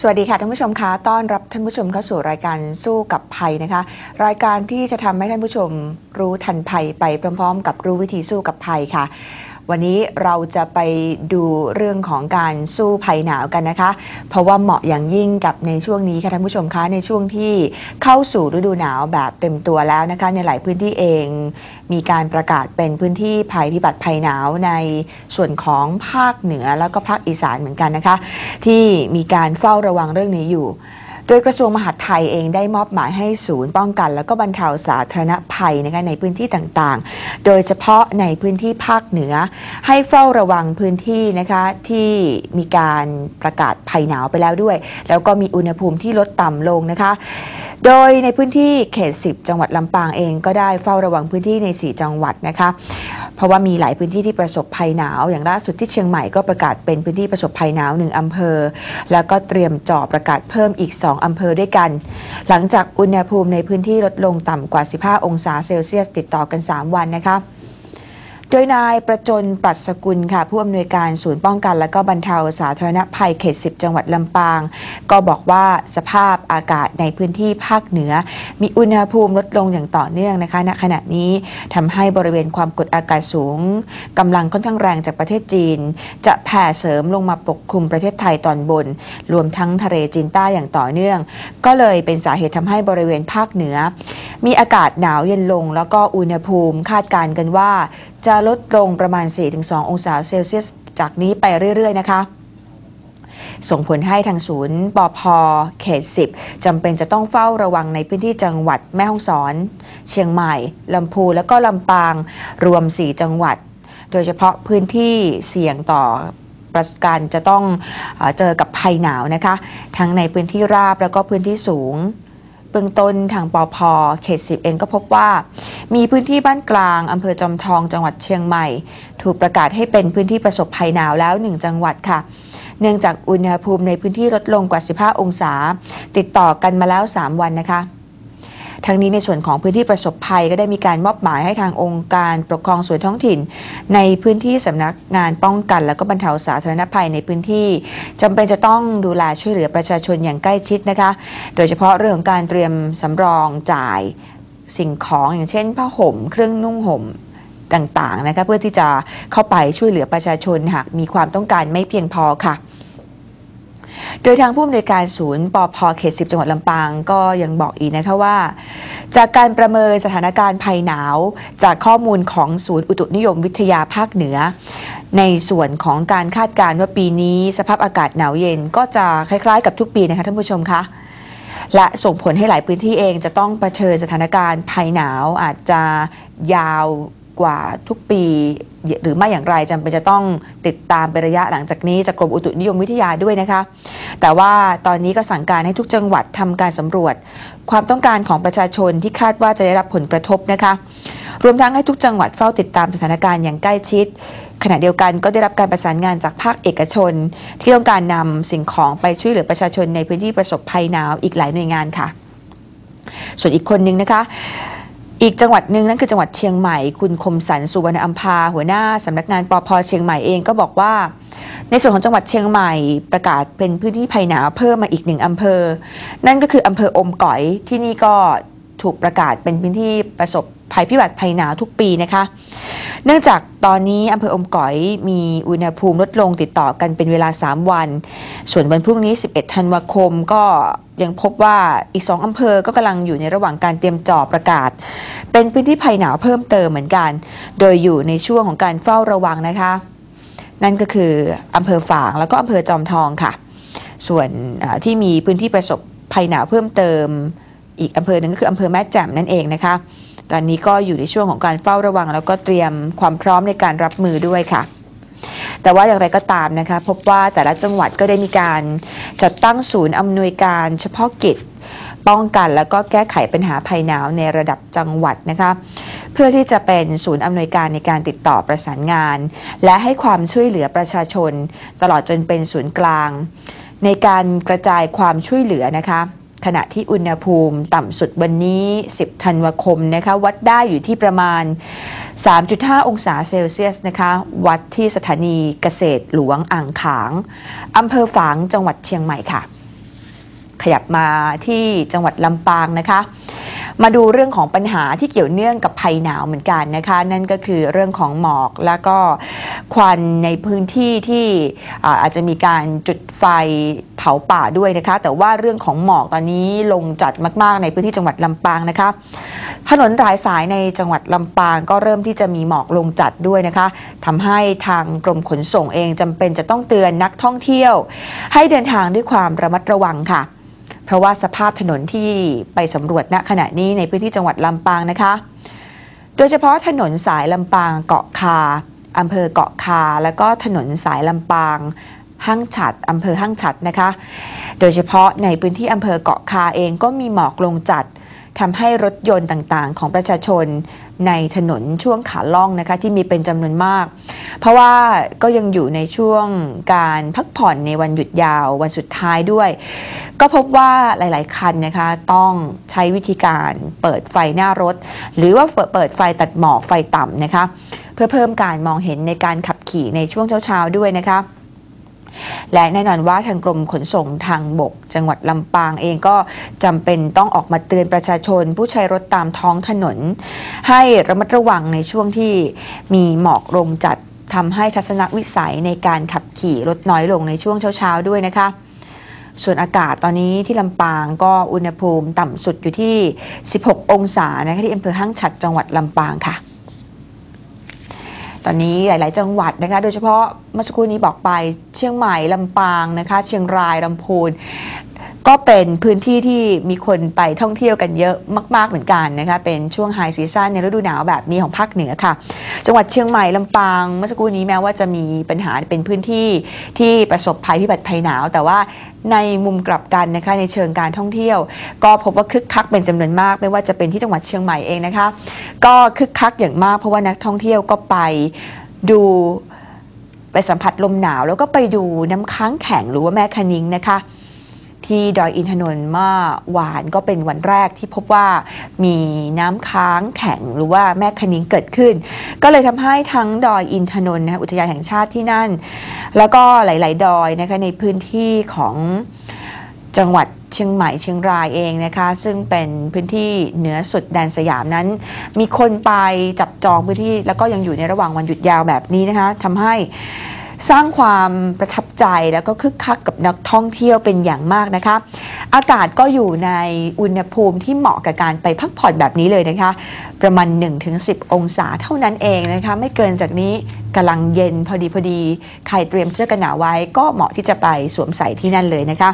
สวัสดีค่ะท่านผู้ชมคะต้อนรับท่านผู้ชมเข้าสู่รายการสู้กับภัยนะคะ รายการที่จะทำให้ท่านผู้ชมรู้ทันภัยไปพร้อม ๆ กับรู้วิธีสู้กับภัยค่ะ วันนี้เราจะไปดูเรื่องของการสู้ภัยหนาวกันนะคะ เพราะว่าเหมาะอย่างยิ่งกับในช่วงนี้ค่ะท่านผู้ชมคะในช่วงที่เข้าสู่ฤดูหนาวแบบเต็มตัวแล้วนะคะ ในหลายพื้นที่เอง มีการประกาศเป็นพื้นที่ภัยพิบัติภัยหนาวในส่วนของภาคเหนือแล้วก็ภาคอีสานเหมือนกันนะคะ ที่มีการเฝ้าระวังเรื่องนี้อยู่ โดยกระทรวงมหาดไทยเองได้มอบหมายให้ศูนย์ป้องกัน แล้วก็บรรเทาสาธารณภัยนะคะในพื้นที่ต่างๆ โดยเฉพาะในพื้นที่ภาคเหนือ ให้เฝ้าระวังพื้นที่นะคะที่มีการประกาศภัยหนาวไปแล้วด้วย แล้วก็มีอุณหภูมิที่ลดต่ำลงนะคะ โดยในพื้นที่เขต 10 จังหวัดลำปางเองก็ได้เฝ้าระวังพื้นที่ใน 4 จังหวัดนะคะเพราะว่ามีหลายพื้นที่ที่ประสบภัยหนาว อย่างล่าสุดที่เชียงใหม่ก็ประกาศเป็นพื้นที่ประสบภัยหนาวหนึ่งอำเภอ แล้วก็เตรียมจ่อประกาศเพิ่มอีก 2อำเภอด้วยกัน หลังจากอุณหภูมิในพื้นที่ลดลงต่ำกว่า 15 องศาเซลเซียสติดต่อกัน 3 วันนะคะ โดยนายประจนปัสกุลค่ะ ผู้อำนวยการศูนย์ป้องกัน และก็บรรเทาสาธารณภัยเขต 10 จังหวัดลำปาง ก็บอกว่าสภาพอากาศในพื้นที่ภาคเหนือ มีอุณหภูมิลดลงอย่างต่อเนื่องนะคะณขณะนี้ทำให้บริเวณความกดอากาศสูงกำลังค่อนข้างแรงจากประเทศจีน จะแผ่เสริมลงมาปกคลุมประเทศไทยตอนบน รวมทั้งทะเลจีนใต้อย่างต่อเนื่อง ก็เลยเป็นสาเหตุทำให้บริเวณภาคเหนือ มีอากาศหนาวเย็นลง แล้วก็อุณหภูมิคาดการณ์กันว่า จะลดลงประมาณ 4-2 องศาเซลเซียส จากนี้ไปเรื่อย ๆ นะคะส่งผลให้ทางศูนย์ปอพเขต 10จำเป็นจะต้องเฝ้าระวังในพื้นที่จังหวัดแม่ฮ่องสอน เชียงใหม่ ลำพูและก็ลำปางรวม 4 จังหวัด โดยเฉพาะพื้นที่เสี่ยงต่อประการจะต้องเออเจอกับภัยหนาวนะคะ ทั้งในพื้นที่ราบแล้วก็พื้นที่สูง เบื้องต้นทางปอพเขตสิบเองก็พบว่า มีพื้นที่บ้านกลางอำเภอจอมทองจังหวัดเชียงใหม่ ถูกประกาศให้เป็นพื้นที่ประสบภัยหนาวแล้ว1จังหวัดค่ะ เนื่องจากอุณหภูมิในพื้นที่ลดลงกว่า 15 องศา ติดต่อกันมาแล้ว 3 วันนะคะ ทั้งนี้ในส่วนของพื้นที่ประสบภัยก็ได้มีการมอบหมายให้ทางองค์การปกครองส่วนท้องถิ่น ในพื้นที่สำนักงานป้องกัน และก็บรรเทาสาธารณภัยในพื้นที่จำเป็นจะต้องดูแลช่วยเหลือประชาชนอย่างใกล้ชิดนะคะ โดยเฉพาะเรื่องของการเตรียมสำรองจ่ายสิ่งของอย่างเช่นผ้าห่ม เครื่องนุ่งห่มต่างๆนะคะเพื่อที่จะเข้าไปช่วยเหลือประชาชนหากมีความต้องการไม่เพียงพอค่ะ โดยทางผู้อำนวยการศูนย์ปอพเขต10จังหวัดลำปางก็ยังบอกอีกนะคะว่า จากการประเมินสถานการณ์ภัยหนาว จากข้อมูลของศูนย์อุตุนิยมวิทยาภาคเหนือ ในส่วนของการคาดการณ์ว่าปีนี้สภาพอากาศหนาวเย็นก็จะคล้ายๆ กับทุกปีนะคะท่านผู้ชมคะและส่งผลให้หลายพื้นที่เองจะต้องเผชิญสถานการณ์ภัยหนาวอาจจะยาว กว่าทุกปี หรือไม่อย่างไรจำเป็นจะต้องติดตามเป็นระยะหลังจากนี้จากกรมอุตุนิยมวิทยาด้วยนะคะ แต่ว่าตอนนี้ก็สั่งการให้ทุกจังหวัดทำการสำรวจ ความต้องการของประชาชนที่คาดว่าจะได้รับผลกระทบนะคะรวมทั้งให้ทุกจังหวัดเฝ้าติดตามสถานการณ์อย่างใกล้ชิด ขณะเดียวกันก็ได้รับการประสานงานจากภาคเอกชน ที่ต้องการนำสิ่งของไปช่วยเหลือประชาชนในพื้นที่ประสบภัยหนาวอีกหลายหน่วยงานค่ะ ส่วนอีกคนนึงนะคะ อีกจังหวัดหนึ่งนั่นคือจังหวัดเชียงใหม่ คุณคมสันสุวรรณอัมพาหัวหน้าสำนักงานปอพเชียงใหม่เองก็บอกว่า ในส่วนของจังหวัดเชียงใหม่ประกาศเป็นพื้นที่ภัยหนาวเพิ่มมาอีกหนึ่งอำเภอ นั่นก็คืออำเภออมก๋อยที่นี่ก็ถูกประกาศเป็นพื้นที่ประสบ ภัยพิบัติภัยหนาวทุกปีนะคะ เนื่องจากตอนนี้อำเภออมก๋อยมีอุณหภูมิลดลงติดต่อกันเป็นเวลา 3 วัน ส่วนวันพรุ่งนี้ 11 ธันวาคมก็ยังพบว่าอีก2อำเภอก็กำลังอยู่ในระหว่างการเตรียมจ่อประกาศ เป็นพื้นที่ภัยหนาวเพิ่มเติมเหมือนกัน โดยอยู่ในช่วงของการเฝ้าระวังนะคะ นั่นก็คืออำเภอฝางแล้วก็อำเภอจอมทองค่ะ ส่วนที่มีพื้นที่ประสบภัยหนาวเพิ่มเติม อีกอำเภอหนึ่งก็คืออำเภอแม่แจ่มนั่นเองนะคะ ตอนนี้ก็อยู่ในช่วงของการเฝ้าระวัง แล้วก็เตรียมความพร้อมในการรับมือด้วยค่ะ แต่ว่าอย่างไรก็ตามนะคะพบว่าแต่ละจังหวัดก็ได้มีการจัดตั้งศูนย์อำนวยการเฉพาะกิจ ป้องกันแล้วก็แก้ไขปัญหาภัยหนาวในระดับจังหวัดนะคะเพื่อที่จะเป็นศูนย์อำนวยการในการติดต่อประสานงาน และให้ความช่วยเหลือประชาชน ตลอดจนเป็นศูนย์กลาง ในการกระจายความช่วยเหลือนะคะ ขณะที่อุณหภูมิต่ำสุดวันนี้ 10 ธันวาคมนะคะ วัดได้อยู่ที่ประมาณ 3.5 องศาเซลเซียสนะคะ วัดที่สถานีเกษตรหลวงอ่างขางอำเภอฝางจังหวัดเชียงใหม่ค่ะ ขยับมาที่จังหวัดลำปางนะคะ มาดูเรื่องของปัญหาที่เกี่ยวเนื่องกับภัยหนาวเหมือนกันนะคะ นั่นก็คือเรื่องของหมอกแล้วก็ควันในพื้นที่ที่อาอาจจะมีการจุดไฟเผาป่าด้วยนะคะ แต่ว่าเรื่องของหมอกตอนนี้ลงจัดมาก ๆ ในพื้นที่จังหวัดลำปางนะคะถนนหลายสายในจังหวัดลำปางก็เริ่มที่จะมีหมอกลงจัดด้วยนะคะทำให้ทางกรมขนส่งเองจำเป็นจะต้องเตือนนักท่องเที่ยว ให้เดินทางด้วยความระมัดระวังค่ะ เพราะว่าสภาพถนนที่ไปสำรวจณขณะนี้ในพื้นที่จังหวัดลำปางนะคะ โดยเฉพาะถนนสายลำปางเกาะคาอำเภอเกาะคา แล้วก็ถนนสายลำปางห้างฉัดอำเภอห้างฉัดนะคะ โดยเฉพาะในพื้นที่อำเภอเกาะคาเองก็มีหมอกลงจัดทำให้รถยนต์ต่างๆ ของประชาชน ในถนนช่วงขาล่องนะคะที่มีเป็นจำนวนมาก เพราะว่าก็ยังอยู่ในช่วงการพักผ่อนในวันหยุดยาววันสุดท้ายด้วย ก็พบว่าหลาย ๆ คันนะคะต้องใช้วิธีการเปิดไฟหน้ารถ หรือว่าเปิดไฟตัดหมอกไฟต่ำนะคะ เพื่อเพิ่มการมองเห็นในการขับขี่ในช่วงเช้า ๆ ด้วยนะคะ และแน่นอนว่าทางกรมขนส่งทางบก จังหวัดลำปางเองก็จำเป็นต้องออกมาเตือนประชาชน ผู้ใช้รถตามท้องถนน ให้ระมัดระวังในช่วงที่มีหมอกลงจัดทำให้ทัศนวิสัยในการขับขี่ลดน้อยลงในช่วงเช้าๆด้วยนะคะ ส่วนอากาศตอนนี้ที่ลำปางก็อุณหภูมิต่ำสุดอยู่ที่ 16 องศานะคะที่อำเภอห้างฉัดจังหวัดลำปางค่ะ ตอนนี้หลาย ๆ จังหวัดนะคะ โดยเฉพาะเมื่อสักครู่นี้บอกไปเชียงใหม่ลำปางนะคะ เชียงรายลำพูน ก็เป็นพื้นที่ที่มีคนไปท่องเที่ยวกันเยอะมาก ๆ เหมือนกันนะคะเป็นช่วงไฮซีซั่นในฤดูหนาวแบบนี้ของภาคเหนือค่ะ จังหวัดเชียงใหม่ลำปางเมื่อสักครู่นี้แม้ว่าจะมีปัญหาเป็นพื้นที่ที่ประสบภัยพิบัติภัยหนาว แต่ว่าในมุมกลับกันนะคะในเชิงการท่องเที่ยว ก็พบว่าคึกคักเป็นจำนวนมาก ไม่ว่าจะเป็นที่จังหวัดเชียงใหม่เองนะคะ ก็คึกคักอย่างมากเพราะว่านักท่องเที่ยวก็ไปดูไปสัมผัสลมหนาว แล้วก็ไปดูน้ำค้างแข็งหรือว่าแม่คะนิงนะคะ ที่ดอยอินทนนท์เมื่อวานก็เป็นวันแรกที่พบว่ามีน้ำค้างแข็งหรือว่าแม่คะนิงเกิดขึ้น ก็เลยทำให้ทั้งดอยอินทนนท์นะอุทยานแห่งชาติที่นั่น แล้วก็หลาย ๆ ดอยนะคะในพื้นที่ของจังหวัดเชียงใหม่เชียงรายเองนะคะ ซึ่งเป็นพื้นที่เหนือสุดแดนสยามนั้น มีคนไปจับจองพื้นที่แล้วก็ยังอยู่ในระหว่างวันหยุดยาวแบบนี้นะคะทำให้ สร้างความประทับใจแล้วก็คึกคักกับนักท่องเที่ยวเป็นอย่างมากนะคะ อากาศก็อยู่ในอุณหภูมิที่เหมาะกับการไปพักผ่อนแบบนี้เลยนะคะ ประมาณ 1-10 องศาเท่านั้นเองนะคะ ไม่เกินจากนี้กำลังเย็นพอดีพอดีใครเตรียมเสื้อกันหนาวไว้ ก็เหมาะที่จะไปสวมใส่ที่นั่นเลยนะคะ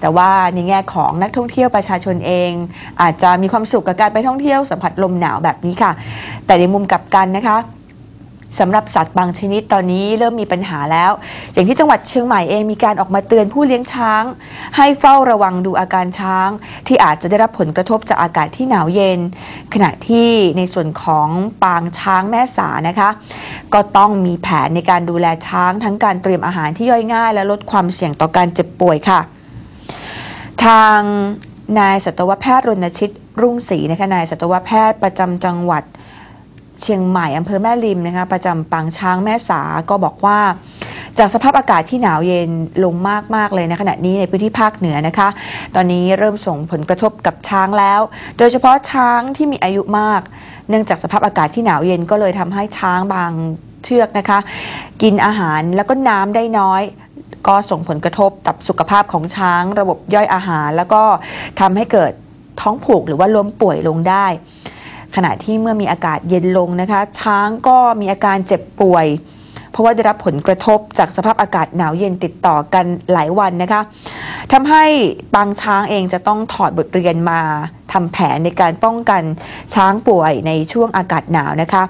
แต่ว่าในแง่ของนักท่องเที่ยวประชาชนเอง อาจจะมีความสุขกับการไปท่องเที่ยวสัมผัสลมหนาวแบบนี้ค่ะ แต่ในมุมกลับกันนะคะ สำหรับสัตว์บางชนิดตอนนี้เริ่มมีปัญหาแล้ว อย่างที่จังหวัดเชียงใหม่เองมีการออกมาเตือนผู้เลี้ยงช้าง ให้เฝ้าระวังดูอาการช้าง ที่อาจจะได้รับผลกระทบจากอากาศที่หนาวเย็น ขณะที่ในส่วนของปางช้างแม่สานะคะ ก็ต้องมีแผนในการดูแลช้างทั้งการเตรียมอาหารที่ย่อยง่าย และลดความเสี่ยงต่อการเจ็บป่วยค่ะ ทางนายสัตวแพทย์รณชิตรุ่งศรีนะคะนายสัตวแพทย์ประจำจังหวัด เชียงใหม่อำเภอแม่ริมนะคะประจำปางช้างแม่สาก็บอกว่า จากสภาพอากาศที่หนาวเย็นลงมากๆเลยในขณะนี้ในพื้นที่ภาคเหนือนะคะ ตอนนี้เริ่มส่งผลกระทบกับช้างแล้ว โดยเฉพาะช้างที่มีอายุมาก เนื่องจากสภาพอากาศที่หนาวเย็นก็เลยทำให้ช้างบางเชือกนะคะ กินอาหารแล้วก็น้ำได้น้อยก็ส่งผลกระทบกับสุขภาพของช้าง ระบบย่อยอาหาร แล้วก็ทำให้เกิดท้องผูกหรือว่าล้มป่วยลงได้ ขณะที่เมื่อมีอากาศเย็นลงนะคะ ช้างก็มีอาการเจ็บป่วย เพราะว่าได้รับผลกระทบจากสภาพอากาศหนาวเย็นติดต่อกันหลายวันนะคะทำให้ปางช้างเองจะต้องถอดบทเรียนมาทำแผนในการป้องกันช้างป่วยในช่วงอากาศหนาวนะคะ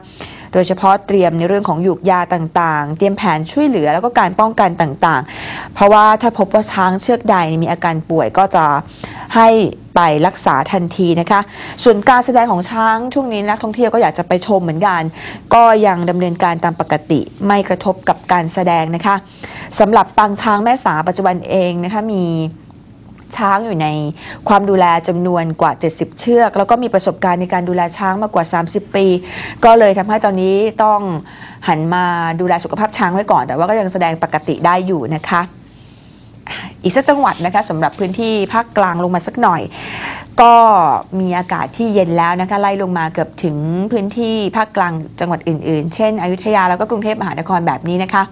โดยเฉพาะเตรียมในเรื่องของหยูกยาต่างๆ เตรียมแผนช่วยเหลือแล้วก็การป้องกันต่างๆ เพราะว่าถ้าพบว่าช้างเชือกใดมีอาการป่วยก็จะให้ไปรักษาทันทีนะคะ ส่วนการแสดงของช้างช่วงนี้นักท่องเที่ยวก็อยากจะไปชมเหมือนกัน ก็ยังดำเนินการตามปกติไม่กระทบกับการแสดงนะคะสำหรับปางช้างแม่สาปัจจุบันเองนะคะมี ช้างอยู่ในความดูแลจำนวนกว่า 70 เชือก แล้วก็มีประสบการณ์ในการดูแลช้างมากกว่า 30 ปี ก็เลยทำให้ตอนนี้ต้องหันมาดูแลสุขภาพช้างไว้ก่อน แต่ว่าก็ยังแสดงปกติได้อยู่นะคะอีกสักจังหวัดนะคะสำหรับพื้นที่ภาคกลางลงมาสักหน่อย ก็มีอากาศที่เย็นแล้วนะคะไล่ลงมาเกือบถึงพื้นที่ภาคกลางจังหวัดอื่น ๆ เช่นอยุธยาแล้วก็กรุงเทพมหานครแบบนี้นะคะ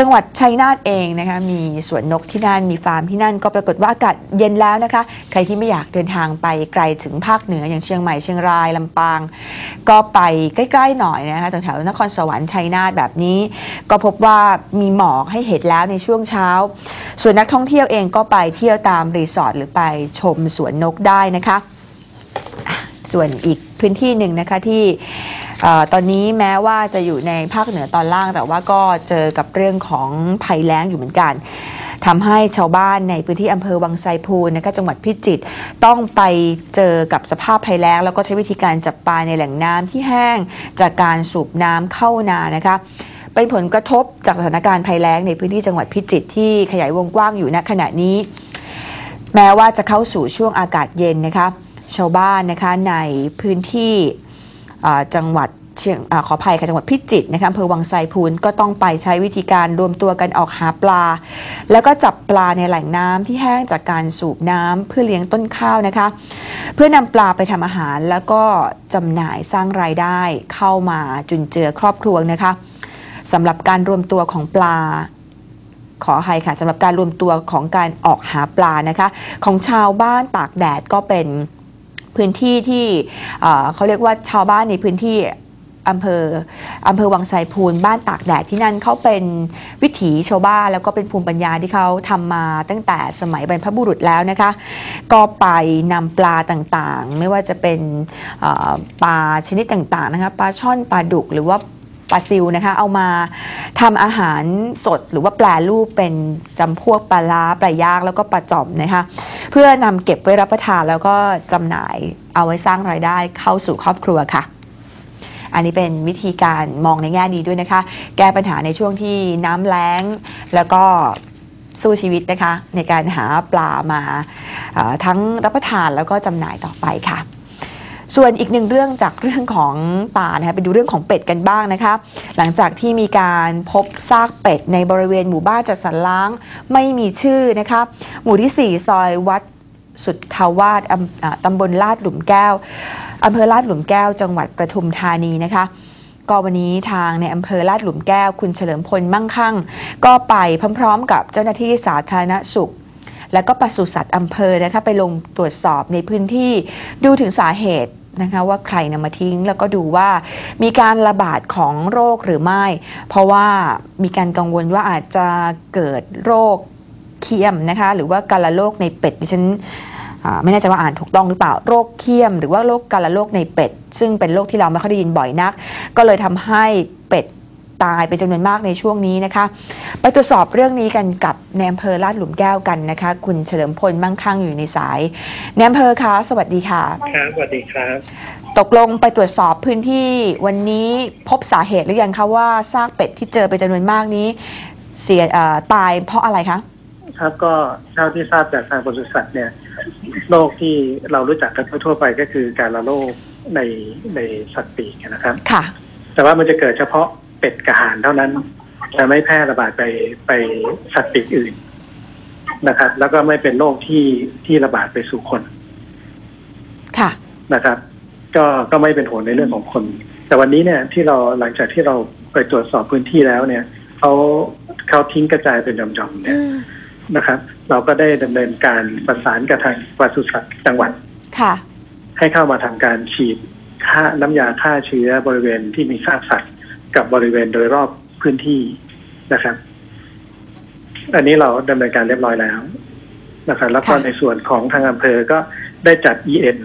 จังหวัดชัยนาทเองนะคะมีสวนนกที่นั่นมีฟาร์มที่นั่นก็ปรากฏว่าอากาศเย็นแล้วนะคะ ใครที่ไม่อยากเดินทางไปไกลถึงภาคเหนืออย่างเชียงใหม่เชียงรายลำปาง ก็ไปใกล้ๆหน่อยนะคะแถวๆนครสวรรค์ชัยนาทแบบนี้ ก็พบว่ามีหมอกให้เห็นแล้วในช่วงเช้า ส่วนนักท่องเที่ยวเองก็ไปเที่ยวตามรีสอร์ทหรือไปชมสวนนกได้นะคะ ส่วนอีกพื้นที่หนึ่งนะคะที่ตอนนี้แม้ว่าจะอยู่ในภาคเหนือตอนล่าง แต่ว่าก็เจอกับเรื่องของภัยแล้งอยู่เหมือนกันทำให้ชาวบ้านในพื้นที่อำเภอวังไซพูนนะคะจังหวัดพิจิตรต้องไปเจอกับสภาพภัยแล้ง แล้วก็ใช้วิธีการจับปลาในแหล่งน้ำที่แห้งจากการสูบน้ำเข้านานะคะเป็นผลกระทบจากสถานการณ์ภัยแล้งในพื้นที่จังหวัดพิจิตรที่ขยายวงกว้างอยู่ณขณะนี้ แม้ว่าจะเข้าสู่ช่วงอากาศเย็นนะคะ ชาวบ้านนะคะในพื้นที่จังหวัดเชียงอขออภัยค่ะจังหวัดพิจิตรนะคะอำเภอวังไซพูนก็ต้องไปใช้วิธีการรวมตัวกันออกหาปลา แล้วก็จับปลาในแหล่งน้ำที่แห้งจากการสูบน้ำเพื่อเลี้ยงต้นข้าวนะคะ เพื่อนำปลาไปทำอาหารแล้วก็จำหน่ายสร้างรายได้เข้ามาจุนเจือครอบครัวนะคะสำหรับการรวมตัวของปลาขออภัยค่ะสำหรับการรวมตัวของการออกหาปลานะคะ ของชาวบ้านตากแดดก็เป็น พื้นที่ที่เขาเรียกว่าชาวบ้านในพื้นที่อำเภออำเภอวังไซพูนบ้านตากแดดที่นั่นเขาเป็นวิถีชาวบ้านแล้วก็เป็นภูมิปัญญาที่เขาทำมาตั้งแต่สมัยบรรพบุรุษแล้วนะคะ ก็ไปนำปลาต่างๆ ไม่ว่าจะเป็นปลาชนิดต่างๆนะคะปลาช่อนปลาดุกหรือว่าปลาซิวนะคะเอามาทำอาหารสดหรือว่าแปลรูปเป็นจำพวกปลาล้าปลาย่างแล้วก็ปลาจอมนะคะ พื่อนำเก็บไว้รับประทานแล้วก็จำหน่ายเอาไว้สร้างรายได้เข้าสู่ครอบครัวค่ะ อันนี้เป็นวิธีการมองในแง่ดีด้วยนะคะ แก้ปัญหาในช่วงที่น้ำแล้ง แล้วก็สู้ชีวิตนะคะ ในการหาปลามาทั้งรับประทานแล้วก็จำหน่ายต่อไปค่ะ ส่วนอีกหนึ่งเรื่องจากเรื่องของป่านะคะไปดูเรื่องของเป็ดกันบ้างนะคะ หลังจากที่มีการพบซากเป็ดในบริเวณหมู่บ้านจัดสรรล้างไม่มีชื่อนะคะหมู่ที่ 4 ซอยวัดสุดทาวาสอำอ่าตำบลลาดหลุมแก้วอำเภอลาดหลุมแก้ว จังหวัดประทุมธานีนะคะก็วันนี้ทางในอำเภอลาดหลุมแก้ว คุณเฉลิมพลมั่งคั่ง ก็ไปพร้อมๆ กับเจ้าหน้าที่สาธารณสุข และก็ปศุสัตว์อำเภอนะคะไปลงตรวจสอบในพื้นที่ดูถึงสาเหตุนะคะว่าใครนำมาทิ้งแล้วก็ดูว่ามีการระบาดของโรคหรือไม่ เพราะว่ามีการกังวลว่าอาจจะเกิดโรคเคียมนะคะหรือว่ากาฬโรคในเป็ดดิฉันไม่แน่ใจว่าอ่านถูกต้องหรือเปล่าโรคเคียม หรือว่าโรคกาฬโรคในเป็ด ซึ่งเป็นโรคที่เราไม่ค่อยได้ยินบ่อยนัก ก็เลยทำให้ ตายเป็นจำนวนมากในช่วงนี้นะคะ ไปตรวจสอบเรื่องนี้กันกับในอำเภอลาดหลุมแก้วกันนะคะ คุณเฉลิมพลมั่งคั่งอยู่ในสายในอำเภอคะสวัสดีค่ะครับสวัสดีครับ ตกลงไปตรวจสอบพื้นที่วันนี้พบสาเหตุหรือยังคะว่าซากเป็ดที่เจอเป็นจำนวนมากนี้ เสียเอ่อตายเพราะอะไรคะครับก็เท่าที่ทราบจากทางปศุสัตว์เนี่ยโรคที่เรารู้จักกันทั่วๆไปก็คือการละโรคในในสัตว์ปีกนะครับ ค่ะ แต่ว่ามันจะเกิดเฉพาะ เป็ดกระหานเท่านั้น จะไม่แพร่ระบาดไปไปสัตว์ปีกอื่นนะครับ แล้วก็ไม่เป็นโรคที่ที่ระบาดไปสู่คน ค่ะนะครับ ก็ก็ไม่เป็นผลในเรื่องของคน แต่วันนี้เนี่ยที่เราหลังจากที่เราไปตรวจสอบพื้นที่แล้วเนี่ยเขาเขาทิ้งกระจายเป็นหย่อมๆเนี่ยอืมนะครับ เราก็ได้ดำเนินการประสานกับทางปศุสัตว์จังหวัดค่ะ ให้เข้ามาทำการฉีดฆ่าน้ำยาฆ่าเชื้อบริเวณที่มีซากสัตว์ กับบริเวณโดยรอบพื้นที่นะครับ อันนี้เราดำเนินการเรียบร้อยแล้วนะครับแล้วก็ค่ะในส่วนของทางอำเภอก็ได้จัด EN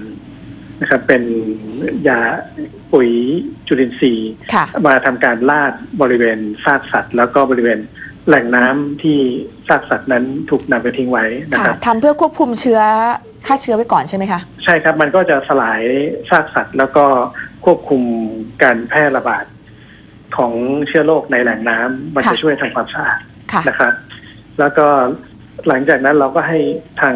นะครับเป็นยาปุ๋ยจุลินทรีย์ค่ะมาทำการลาดบริเวณซากสัตว์ แล้วก็บริเวณแหล่งน้ำที่ซากสัตว์นั้นถูกนำไปทิ้งไว้นะค่ะครับทำเพื่อควบคุมเชื้อฆ่าเชื้อไว้ก่อนใช่ไหมคะ ใช่ครับ มันก็จะสลายซากสัตว์ แล้วก็ควบคุมการแพร่ระบาด ของเชื้อโรคในแหล่งน้ำมันค่ะจะช่วยทำความสะอาดค่ะนะครับ แล้วก็หลังจากนั้นเราก็ให้ทาง